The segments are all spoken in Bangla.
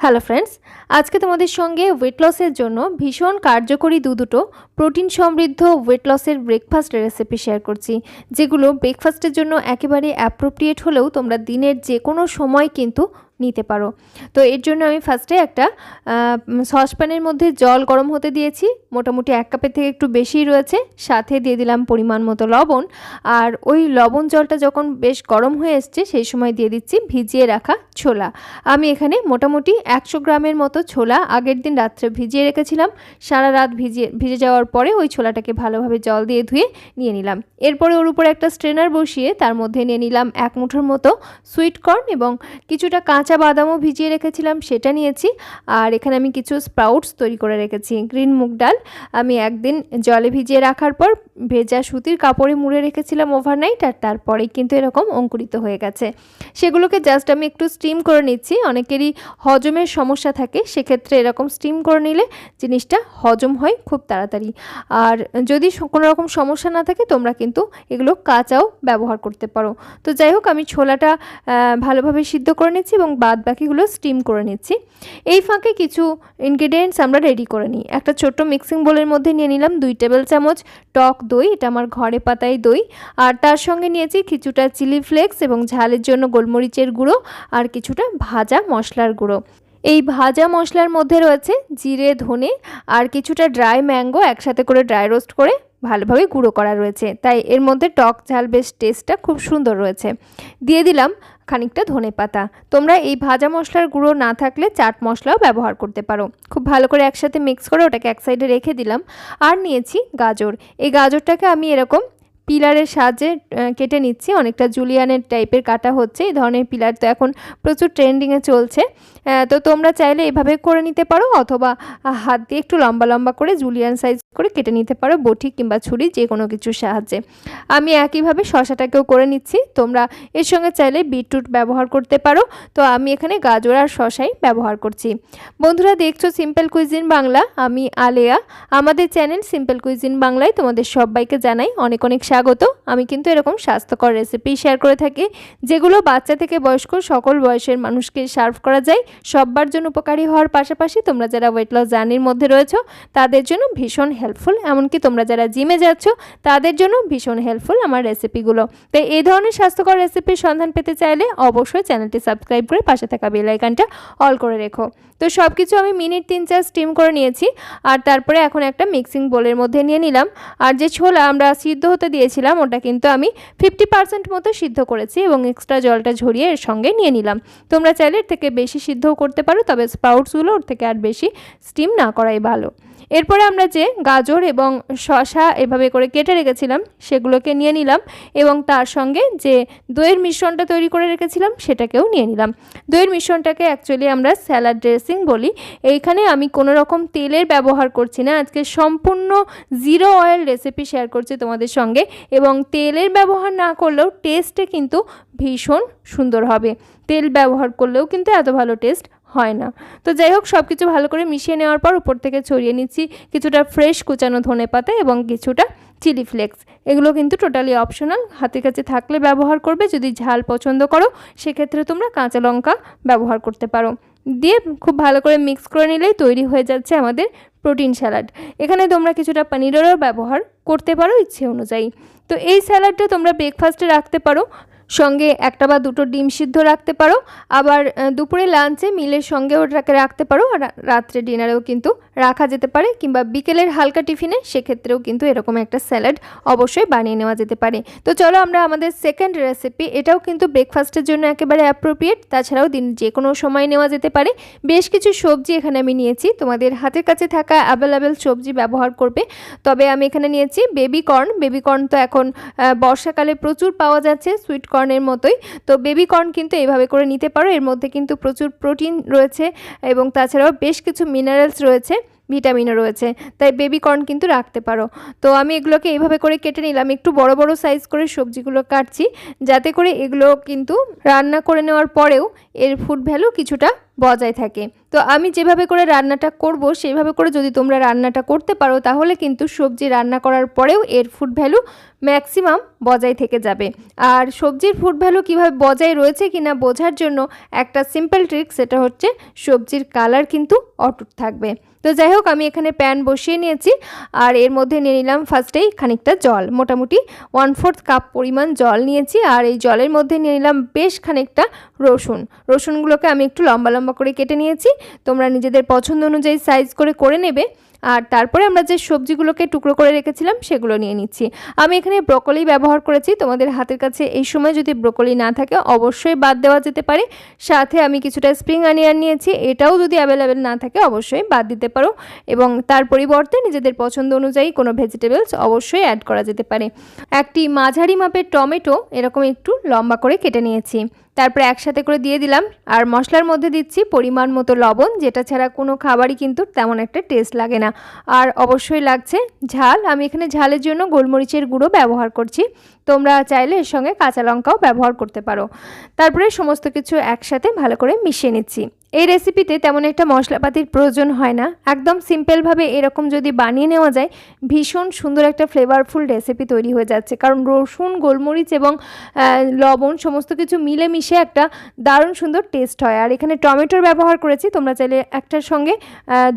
হ্যালো ফ্রেন্ডস আজকে তোমাদের সঙ্গে ওয়েট লসের জন্য ভীষণ কার্যকরী দু দুটো প্রোটিন সমৃদ্ধ ওয়েট লসের ব্রেকফাস্ট রেসিপি শেয়ার করছি, যেগুলো ব্রেকফাস্টের জন্য একেবারে অ্যাপ্রোপ্রিয়েট হলেও তোমরা দিনের যে কোনো সময় কিন্তু নিতে পারো। তো এর জন্য আমি ফার্স্টে একটা সসপ্যানের মধ্যে জল গরম হতে দিয়েছি। মোটামুটি এক কাপের থেকে একটু বেশি রয়েছে। সাথে দিয়ে দিলাম পরিমাণ মতো লবণ। আর ওই লবণ জলটা যখন বেশ গরম হয়ে এসছে, সেই সময় দিয়ে দিচ্ছি ভিজিয়ে রাখা ছোলা। আমি এখানে মোটামুটি একশো গ্রামের মতো ছোলা আগের দিন রাত্রে ভিজিয়ে রেখেছিলাম। সারা রাত ভিজিয়ে, ভিজে যাওয়ার পরে ওই ছোলাটাকে ভালোভাবে জল দিয়ে ধুয়ে নিয়ে নিলাম। এরপরে ওর উপরে একটা স্ট্রেনার বসিয়ে তার মধ্যে নিয়ে নিলাম এক মুঠোর মতো সুইট কর্ন এবং কিছুটা কাঁচা বাদামও ভিজিয়ে রেখেছিলাম, সেটা নিয়েছি। আর এখানে আমি কিছু স্প্রাউটস তৈরি করে রেখেছি গ্রিন মুগ ডাল। আমি একদিন জলে ভিজিয়ে রাখার পর ভেজা সুতির কাপড়ে মুড়ে রেখেছিলাম ওভারনাইট আর তারপরেই কিন্তু এরকম অঙ্কুরিত হয়ে গেছে। সেগুলোকে জাস্ট আমি একটু স্টিম করে নিচ্ছি। অনেকেরই হজমের সমস্যা থাকে, সেক্ষেত্রে এরকম স্টিম করে নিলে জিনিসটা হজম হয় খুব তাড়াতাড়ি। আর যদি কোনো রকম সমস্যা না থাকে, তোমরা কিন্তু এগুলো কাঁচাও ব্যবহার করতে পারো। তো যাই হোক, আমি ছোলাটা ভালোভাবে সিদ্ধ করে নিচ্ছি এবং বাদ বাকিগুলো স্টিম করে নিচ্ছি। এই ফাঁকে কিছু ইনগ্রিডিয়েন্টস আমরা রেডি করে নিই। একটা ছোট্ট মিক্সিং বোলের মধ্যে নিয়ে নিলাম দুই টেবিল চামচ টক দই, এটা আমার ঘরে পাতায় দই। আর তার সঙ্গে নিয়েছি কিছুটা চিলি ফ্লেক্স এবং ঝালের জন্য গোলমরিচের গুঁড়ো আর কিছুটা ভাজা মশলার গুঁড়ো। এই ভাজা মশলার মধ্যে রয়েছে জিরে, ধনে আর কিছুটা ড্রাই ম্যাঙ্গো একসাথে করে ড্রাই রোস্ট করে ভালোভাবে গুঁড়ো করা রয়েছে। তাই এর মধ্যে টক ঝাল বেশ টেস্টটা খুব সুন্দর রয়েছে। দিয়ে দিলাম খানিকটা ধনে পাতা। তোমরা এই ভাজা মশলার গুঁড়ো না থাকলে চাট মশলাও ব্যবহার করতে পারো। খুব ভালো করে একসাথে মিক্স করে ওটাকে এক সাইডে রেখে দিলাম। আর নিয়েছি গাজর। এই গাজরটাকে আমি এরকম পিলারের সাহায্যে কেটে নিচ্ছি। অনেকটা জুলিয়ানের টাইপের কাটা হচ্ছে। এই ধরনের পিলার তো এখন প্রচুর ট্রেন্ডিংয়ে চলছে। তো তোমরা চাইলে এভাবে করে নিতে পারো অথবা হাত দিয়ে একটু লম্বা লম্বা করে জুলিয়ান সাইজ করে কেটে নিতে পারো, বটি কিংবা ছুরি যে কোনো কিছুর সাহায্যে। আমি একইভাবে শশাটাকেও করে নিচ্ছি। তোমরা এর সঙ্গে চাইলে বিটরুট ব্যবহার করতে পারো। তো আমি এখানে গাজর আর শশাই ব্যবহার করছি। বন্ধুরা, দেখছ সিম্পল কুইজিন বাংলা আমি আলেয়া। আমাদের চ্যানেল সিম্পল কুইজিন বাংলায় তোমাদের সবাইকে জানাই অনেক অনেক স্বাগত। আমি কিন্তু এরকম স্বাস্থ্যকর রেসিপি শেয়ার করে থাকি, যেগুলো বাচ্চা থেকে বয়স্ক সকল বয়সের মানুষকে সার্ভ করা যায়। সববার জন্য উপকারী হওয়ার পাশাপাশি তোমরা যারা ওয়েট লস জার্নির মধ্যে রয়েছো, তাদের জন্য ভীষণ হেল্পফুল এমনকি তোমরা যারা জিমে যাচ্ছ, তাদের জন্য ভীষণ হেল্পফুল আমার রেসিপিগুলো তাই এই ধরনের স্বাস্থ্যকর রেসিপির সন্ধান পেতে চাইলে অবশ্যই চ্যানেলটি সাবস্ক্রাইব করে পাশে থাকা বেল আইকনটা অল করে রেখো। তো সব কিছু আমি মিনিট তিন চার স্টিম করে নিয়েছি, আর তারপরে এখন একটা মিক্সিং বোলের মধ্যে নিয়ে নিলাম। আর যে ছোলা আমরা সিদ্ধ হতে দিয়েছিলাম ওটা কিন্তু আমি ফিফটি পার্সেন্ট মতো সিদ্ধ করেছি এবং এক্সট্রা জলটা ঝরিয়ে এর সঙ্গে নিয়ে নিলাম। তোমরা চাইলে এর থেকে বেশি সিদ্ধও করতে পারো, তবে স্প্রাউটসগুলো ওর থেকে আর বেশি স্টিম না করাই ভালো। এরপরে আমরা যে গাজর এবং শশা এভাবে করে কেটে রেখেছিলাম, সেগুলোকে নিয়ে নিলাম এবং তার সঙ্গে যে দইয়ের মিশ্রণটা তৈরি করে রেখেছিলাম, সেটাকেও নিয়ে নিলাম। দইয়ের মিশ্রণটাকে অ্যাকচুয়ালি আমরা স্যালাড ড্রেসিং বলি। এইখানে আমি কোনো রকম তেলের ব্যবহার করছি না, আজকে সম্পূর্ণ জিরো অয়েল রেসিপি শেয়ার করছি তোমাদের সঙ্গে। এবং তেলের ব্যবহার না করলেও টেস্টে কিন্তু ভীষণ সুন্দর হবে। তেল ব্যবহার করলেও কিন্তু এত ভালো টেস্ট হয় না। তো যাই হোক সব কিছু ভালো করে মিশিয়ে নেওয়ার পর উপর থেকে ছড়িয়ে নিচ্ছি কিছুটা ফ্রেশ কুচানো ধনে পাতা এবং কিছুটা চিলি ফ্লেক্স এগুলো কিন্তু টোটালি অপশনাল হাতের কাছে থাকলে ব্যবহার করবে, যদি ঝাল পছন্দ করো, সেক্ষেত্রে তোমরা কাঁচা লঙ্কা ব্যবহার করতে পারো। দিয়ে খুব ভালো করে মিক্স করে নিলেই তৈরি হয়ে যাচ্ছে আমাদের প্রোটিন স্যালাড। এখানে তোমরা কিছুটা পনিরেরও ব্যবহার করতে পারো ইচ্ছে অনুযায়ী। তো এই স্যালাডটা তোমরা ব্রেকফাস্টে রাখতে পারো। সঙ্গে একটা বা দুটো ডিম সিদ্ধ রাখতে পারো। আবার দুপুরে লাঞ্চে মিলের সঙ্গে ওটাকে রাখতে পারো আর রাত্রে ডিনারেও কিন্তু রাখা যেতে পারে কিংবা বিকেলের হালকা টিফিনে সেক্ষেত্রেও কিন্তু এরকম একটা স্যালাড অবশ্যই বানিয়ে নেওয়া যেতে পারে। তো চলো আমরা আমাদের সেকেন্ড রেসিপি, এটাও কিন্তু ব্রেকফাস্টের জন্য একেবারে অ্যাপ্রোপ্রিয়েট তাছাড়াও দিন যে কোনো সময় নেওয়া যেতে পারে। বেশ কিছু সবজি এখানে আমি নিয়েছি, তোমাদের হাতের কাছে থাকা অ্যাভেলেবেল সবজি ব্যবহার করবে। তবে আমি এখানে নিয়েছি বেবি কর্ন বেবি কর্ন তো এখন বর্ষাকালে প্রচুর পাওয়া যাচ্ছে সুইট কর্নের মতোই। তো বেবি কর্ন কিন্তু এইভাবে করে নিতে পারো। এর মধ্যে কিন্তু প্রচুর প্রোটিন রয়েছে এবং তাছাড়াও বেশ কিছু মিনারেলস রয়েছে, ভিটামিনও রয়েছে। তাই বেবি কর্ন কিন্তু রাখতে পারো। তো আমি এগুলোকে এইভাবে করে কেটে নিলাম। একটু বড় বড় সাইজ করে সবজিগুলো কাটছি। যাতে করে এগুলো কিন্তু রান্না করে নেওয়ার পরেও এর ফুড ভ্যালু কিছুটা বজায় থাকে। তো আমি যেভাবে করে রান্নাটা করব সেইভাবে করে যদি তোমরা রান্নাটা করতে পারো, তাহলে কিন্তু সবজি রান্না করার পরেও এর ফুড ভ্যালু ম্যাক্সিমাম বজায় থেকে যাবে। আর সবজির ফুড ভ্যালু কীভাবে বজায় রয়েছে কিনা বোঝার জন্য একটা সিম্পল ট্রিক সেটা হচ্ছে সবজির কালার কিন্তু অটুট থাকবে। তো যাই হোক, আমি এখানে প্যান বসিয়ে নিয়েছি, আর এর মধ্যে নিয়ে নিলাম ফার্স্টেই খানিকটা জল। মোটামুটি ওয়ান ফোর্থ কাপ পরিমাণ জল নিয়েছি, আর এই জলের মধ্যে নিয়ে নিলাম বেশ খানিকটা রসুন। রসুনগুলোকে আমি একটু লম্বা লম্বা করে কেটে নিয়েছি। তোমরা নিজেদের পছন্দ অনুযায়ী সাইজ করে করে নেবে। আর তারপরে আমরা যে সবজিগুলোকে টুকরো করে রেখেছিলাম, সেগুলো নিয়ে নিচ্ছি। আমি এখানে ব্রকলি ব্যবহার করেছি। তোমাদের হাতের কাছে এই সময় যদি ব্রকলি না থাকে, অবশ্যই বাদ দেওয়া যেতে পারে। সাথে আমি কিছুটা স্প্রিং আনিয়ান নিয়েছি। এটাও যদি অ্যাভেলেবেল না থাকে, অবশ্যই বাদ দিতে পারো। এবং তার পরিবর্তে নিজেদের পছন্দ অনুযায়ী কোনো ভেজিটেবলস অবশ্যই অ্যাড করা যেতে পারে। একটি মাঝারি মাপের টমেটো এরকম একটু লম্বা করে কেটে নিয়েছি। তারপরে একসাথে করে দিয়ে দিলাম। আর মশলার মধ্যে দিচ্ছি পরিমাণ মতো লবণ, যেটা ছাড়া কোনো খাবারই কিন্তু তেমন একটা টেস্ট লাগে না। আর অবশ্যই লাগছে ঝাল। আমি এখানে ঝালের জন্য গোলমরিচের গুঁড়ো ব্যবহার করছি। তোমরা চাইলে এর সঙ্গে কাঁচা লঙ্কাও ব্যবহার করতে পারো। তারপরে সমস্ত কিছু একসাথে ভালো করে মিশিয়ে নিচ্ছি। এই রেসিপিতে তেমন একটা মশলাপাতির প্রয়োজন হয় না। একদম সিম্পলভাবে এরকম যদি বানিয়ে নেওয়া যায়, ভীষণ সুন্দর একটা ফ্লেভারফুল রেসিপি তৈরি হয়ে যাচ্ছে। কারণ রসুন, গোলমরিচ এবং লবণ সমস্ত কিছু মিলে মিশে একটা দারুণ সুন্দর টেস্ট হয়। আর এখানে টমেটোর ব্যবহার করেছি, তোমরা চাইলে একটার সঙ্গে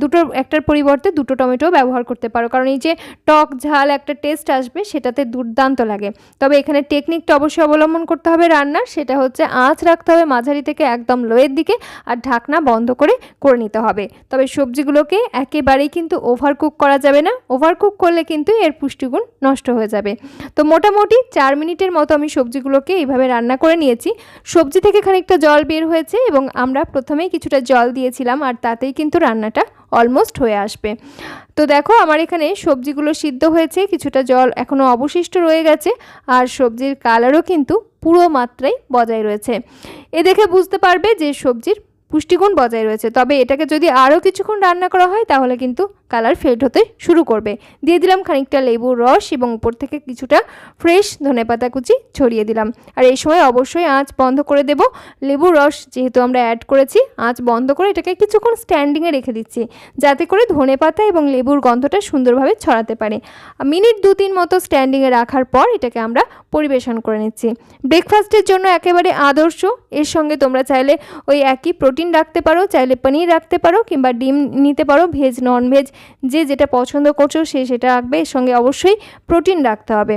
দুটো একটার পরিবর্তে দুটো টমেটো ব্যবহার করতে পারো। কারণ এই যে টক ঝাল একটা টেস্ট আসবে, সেটাতে দুর্দান্ত লাগে। তবে এখানে টেকনিকটা অবশ্যই অবলম্বন করতে হবে রান্নার। সেটা হচ্ছে আঁচ রাখতে হবে মাঝারি থেকে একদম লোয়ের দিকে। আর ঢাকনা বন্ধ করে করে নিতে হবে। তবে সবজিগুলোকে একেবারেই কিন্তু ওভার কুক করা যাবে না। ওভার কুক করলে কিন্তু এর পুষ্টিগুণ নষ্ট হয়ে যাবে। তো মোটামুটি চার মিনিটের মতো আমি সবজিগুলোকে এইভাবে রান্না করে নিয়েছি। সবজি থেকে খানিকটা জল বের হয়েছে এবং আমরা প্রথমেই কিছুটা জল দিয়েছিলাম আর তাতেই কিন্তু রান্নাটা অলমোস্ট হয়ে আসবে। তো দেখো আমার এখানে সবজিগুলো সিদ্ধ হয়েছে, কিছুটা জল এখনও অবশিষ্ট রয়ে গেছে আর সবজির কালারও কিন্তু পুরো মাত্রায় বজায় রয়েছে। এ দেখে বুঝতে পারবে যে সবজির পুষ্টিগুণ বজায় রয়েছে। তবে এটাকে যদি আরও কিছুক্ষণ রান্না করা হয়, তাহলে কিন্তু কালার ফেড হতে শুরু করবে। দিয়ে দিলাম খানিকটা লেবুর রস এবং উপর থেকে কিছুটা ফ্রেশ ধনেপাতা কুচি ছড়িয়ে দিলাম। আর এই সময় অবশ্যই আঁচ বন্ধ করে দেব। লেবুর রস যেহেতু আমরা অ্যাড করেছি, আঁচ বন্ধ করে এটাকে কিছুক্ষণ স্ট্যান্ডিংয়ে রেখে দিচ্ছি, যাতে করে ধনেপাতা এবং লেবুর গন্ধটা সুন্দরভাবে ছড়াতে পারে। মিনিট দু তিন মতো স্ট্যান্ডিংয়ে রাখার পর এটাকে আমরা পরিবেশন করে নিচ্ছি। ব্রেকফাস্টের জন্য একেবারে আদর্শ। এর সঙ্গে তোমরা চাইলে ওই একই প্রোটিন রাখতে পারো, চাইলে পনির রাখতে পারো কিংবা ডিম নিতে পারো ভেজ নন ভেজ যে যেটা পছন্দ করছ সে সেটা রাখবে। এর সঙ্গে অবশ্যই প্রোটিন রাখতে হবে।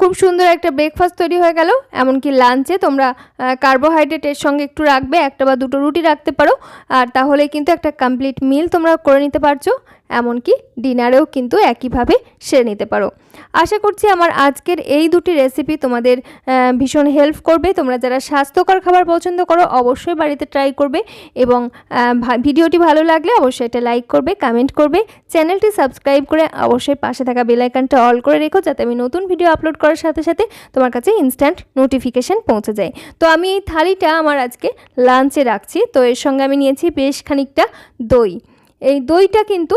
খুব সুন্দর একটা ব্রেকফাস্ট তৈরি হয়ে গেল। এমনকি লাঞ্চে তোমরা কার্বোহাইড্রেটের সঙ্গে একটু রাখবে, একটা বা দুটো রুটি রাখতে পারো। আর তাহলে কিন্তু একটা কমপ্লিট মিল তোমরা করে নিতে পারছ। এমনকি ডিনারেও কিন্তু একইভাবে সেরে নিতে পারো। আশা করছি আমার আজকের এই দুটি রেসিপি তোমাদের ভীষণ হেল্প করবে। তোমরা যারা স্বাস্থ্যকর খাবার পছন্দ করো, অবশ্যই বাড়িতে ট্রাই করবে এবং ভিডিওটি ভালো লাগলে অবশ্যই এটা লাইক করবে কমেন্ট করবে। চ্যানেলটি সাবস্ক্রাইব করে অবশ্যই পাশে থাকা বেলাইকানটা অল করে রেখো যাতে আমি নতুন ভিডিও আপলোড করার সাথে সাথে তোমার কাছে ইনস্ট্যান্ট নোটিফিকেশান পৌঁছে যায়। তো আমি এই থালিটা আমার আজকে লাঞ্চে রাখছি। তো এর সঙ্গে আমি নিয়েছি বেশ খানিকটা দই। এই দইটা কিন্তু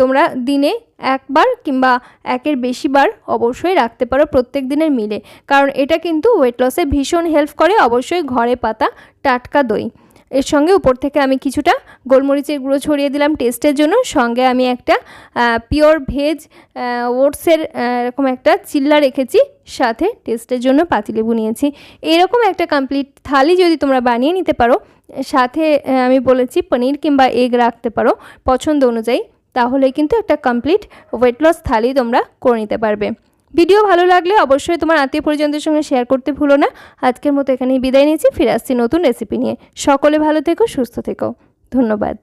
তোমরা দিনে একবার কিংবা একের বেশিবার অবশ্যই রাখতে পারো প্রত্যেক দিনের মিলে। কারণ এটা কিন্তু ওয়েট লসে ভীষণ হেল্প করে অবশ্যই ঘরে পাতা টাটকা দই। এর সঙ্গে উপর থেকে আমি কিছুটা গোলমরিচের গুঁড়ো ছড়িয়ে দিলাম টেস্টের জন্য। সঙ্গে আমি একটা পিওর ভেজ ওটসের এরকম একটা চিল্লা রেখেছি, সাথে টেস্টের জন্য পাতিলেবু নিয়েছি। এরকম একটা কমপ্লিট থালি যদি তোমরা বানিয়ে নিতে পারো, সাথে আমি বলেছি পনির কিংবা এগ রাখতে পারো পছন্দ অনুযায়ী, তাহলে কিন্তু একটা কমপ্লিট ওয়েট লস থালি তোমরা করে নিতে পারবে। ভিডিও ভালো লাগলে অবশ্যই তোমার আত্মীয় পরিজনদের সঙ্গে শেয়ার করতে ভুলো না। আজকের মতো এখানেই বিদায় নিয়েছি, ফিরে আসছি নতুন রেসিপি নিয়ে। সকলে ভালো থেকো, সুস্থ থেকো। ধন্যবাদ।